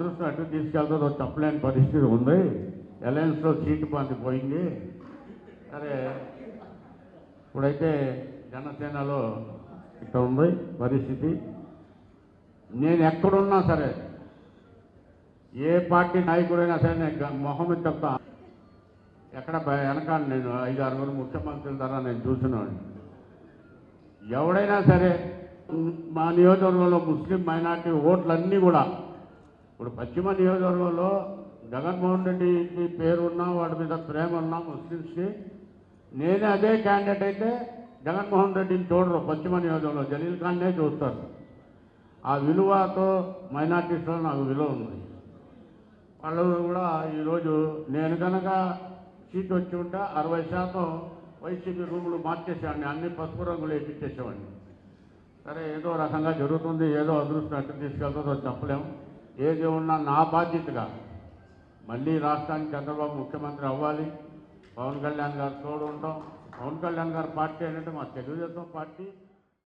అటు తీసుకెళ్తుందో చెప్పలేని పరిస్థితి ఉంది. అలయన్స్లో సీటు పంది పోయింది. సరే ఇప్పుడైతే జనసేనలో ఇట్లా ఉంది పరిస్థితి. నేను ఎక్కడున్నా సరే ఏ పార్టీ నాయకుడైనా సరే నేను గ- మొహం చెప్తా. ఎక్కడ వెనకాను నేను ఐదు ఆరుగురు ముఖ్యమంత్రుల ద్వారా నేను చూసినాడు ఎవడైనా సరే మా నియోజకవర్గంలో ముస్లిం మైనార్టీ ఓట్లన్నీ కూడా ఇప్పుడు పశ్చిమ నియోజకవర్గంలో జగన్మోహన్ రెడ్డికి పేరున్నా వాడి మీద ప్రేమ ఉన్నా ముస్లిమ్స్కి నేనే అదే క్యాండిడేట్ అయితే జగన్మోహన్ రెడ్డిని చూడరు. పశ్చిమ నియోజకవర్గంలో జలీల్ ఖాన్నే చూస్తారు. ఆ విలువతో మైనార్టీస్లో నాకు విలువ ఉంది. వాళ్ళు కూడా ఈరోజు నేను కనుక సీట్ వచ్చి ఉంటే అరవై శాతం వైసీపీ రూములు మార్చేసేవాడిని. అన్ని పసుపు రంగులు వేపించేసేవాడిని. సరే ఏదో రకంగా జరుగుతుంది ఏదో అదృష్టం అట్టు తీసుకెళ్తుందో చెప్పలేము. ఏది ఉన్నా నా బాధ్యతగా మళ్ళీ రాష్ట్రానికి చంద్రబాబు ముఖ్యమంత్రి అవ్వాలి. పవన్ కళ్యాణ్ గారు తోడు ఉంటాం పవన్ కళ్యాణ్ గారి పార్టీ ఏంటంటే మా తెలుగుదేశం పార్టీ